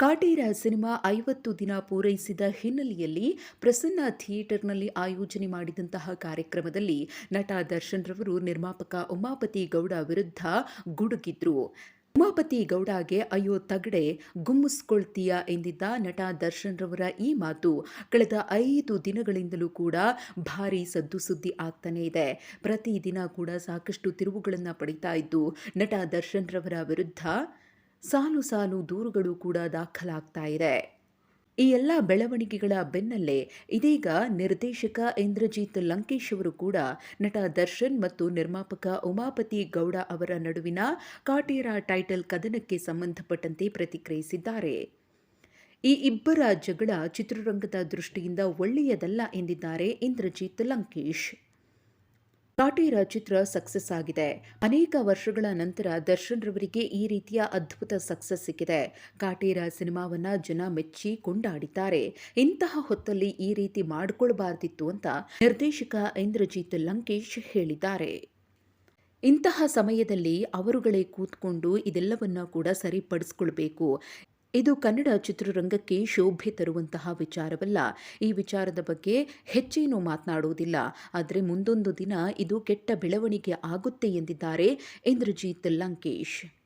Kaatera cinema ಐವತ್ತು ದಿನ ಪೂರೈಸಿದ ಹಿನ್ನೆಲೆಯಲ್ಲಿ ಪ್ರಸನ್ನ ಥಿಯೇಟರ್ನಲ್ಲಿ ಆಯೋಜನೆ ಮಾಡಿದಂತಹ ಕಾರ್ಯಕ್ರಮದಲ್ಲಿ ನಟ ದರ್ಶನ್ ರವರು ನಿರ್ಮಾಪಕ ಉಮಾಪತಿ ಗೌಡ ವಿರುದ್ಧ ಗುಡುಗಿದ್ರು. ಉಮಾಪತಿ ಗೌಡಗೆ ಅಯ್ಯೋ ತಗಡೆ, ಗುಮ್ಮಿಸ್ಕೊಳ್ತೀಯ ಎಂದಿದ್ದ ನಟ ದರ್ಶನ್ ರವರ ಈ ಮಾತು ಕಳೆದ ಐದು ದಿನಗಳಿಂದಲೂ ಕೂಡ ಭಾರಿ ಸದ್ದು ಸುದ್ದಿ ಆಗ್ತಾನೆ ಇದೆ. ಪ್ರತಿದಿನ ಕೂಡ ಸಾಕಷ್ಟು ತಿರುವುಗಳನ್ನು ಪಡಿತಾ ಇದ್ದು ನಟ ದರ್ಶನ್ ರವರ ವಿರುದ್ಧ ಸಾಲು ಸಾಲು ದೂರುಗಳು ಕೂಡ ದಾಖಲಾಗ್ತಾ ಇದೆ. ಈ ಎಲ್ಲ ಬೆಳವಣಿಗೆಗಳ ಬೆನ್ನಲ್ಲೇ ಇದೀಗ ನಿರ್ದೇಶಕ ಇಂದ್ರಜಿತ್ ಲಂಕೇಶ್ ಅವರು ಕೂಡ ನಟ ದರ್ಶನ್ ಮತ್ತು ನಿರ್ಮಾಪಕ ಉಮಾಪತಿ ಗೌಡ ಅವರ ನಡುವಿನ ಕಾಟೇರ ಟೈಟಲ್ ಕದನಕ್ಕೆ ಸಂಬಂಧಪಟ್ಟಂತೆ ಪ್ರತಿಕ್ರಿಯಿಸಿದ್ದಾರೆ. ಈ ಇಬ್ಬರ ಜಗಳ ಚಿತ್ರರಂಗದ ದೃಷ್ಟಿಯಿಂದ ಒಳ್ಳೆಯದಲ್ಲ ಎಂದಿದ್ದಾರೆ ಇಂದ್ರಜಿತ್ ಲಂಕೇಶ್. ಕಾಟೇರ ಚಿತ್ರ ಸಕ್ಸಸ್ ಆಗಿದೆ. ಅನೇಕ ವರ್ಷಗಳ ನಂತರ ದರ್ಶನ್ ರವರಿಗೆ ಈ ರೀತಿಯ ಅದ್ಭುತ ಸಕ್ಸಸ್ ಸಿಕ್ಕಿದೆ. ಕಾಟೇರ ಸಿನಿಮಾವನ್ನ ಜನ ಮೆಚ್ಚಿ ಕೊಂಡಾಡಿದ್ದಾರೆ. ಇಂತಹ ಹೊತ್ತಲ್ಲಿ ಈ ರೀತಿ ಮಾಡಿಕೊಳ್ಬಾರ್ದಿತ್ತು ಅಂತ ನಿರ್ದೇಶಕ ಇಂದ್ರಜಿತ್ ಲಂಕೇಶ್ ಹೇಳಿದ್ದಾರೆ. ಇಂತಹ ಸಮಯದಲ್ಲಿ ಅವರುಗಳೇ ಕೂತ್ಕೊಂಡು ಇದೆಲ್ಲವನ್ನ ಕೂಡ ಸರಿಪಡಿಸ್ಕೊಳ್ಬೇಕು. ಇದು ಕನ್ನಡ ಚಿತ್ರರಂಗಕ್ಕೆ ಶೋಭೆ ತರುವಂತಹ ವಿಚಾರವಲ್ಲ. ಈ ವಿಚಾರದ ಬಗ್ಗೆ ಹೆಚ್ಚೇನು ಮಾತನಾಡುವುದಿಲ್ಲ. ಆದರೆ ಮುಂದೊಂದು ದಿನ ಇದು ಕೆಟ್ಟ ಬೆಳವಣಿಗೆ ಆಗುತ್ತೆ ಎಂದಿದ್ದಾರೆ ಇಂದ್ರಜಿತ್ ಲಂಕೇಶ್.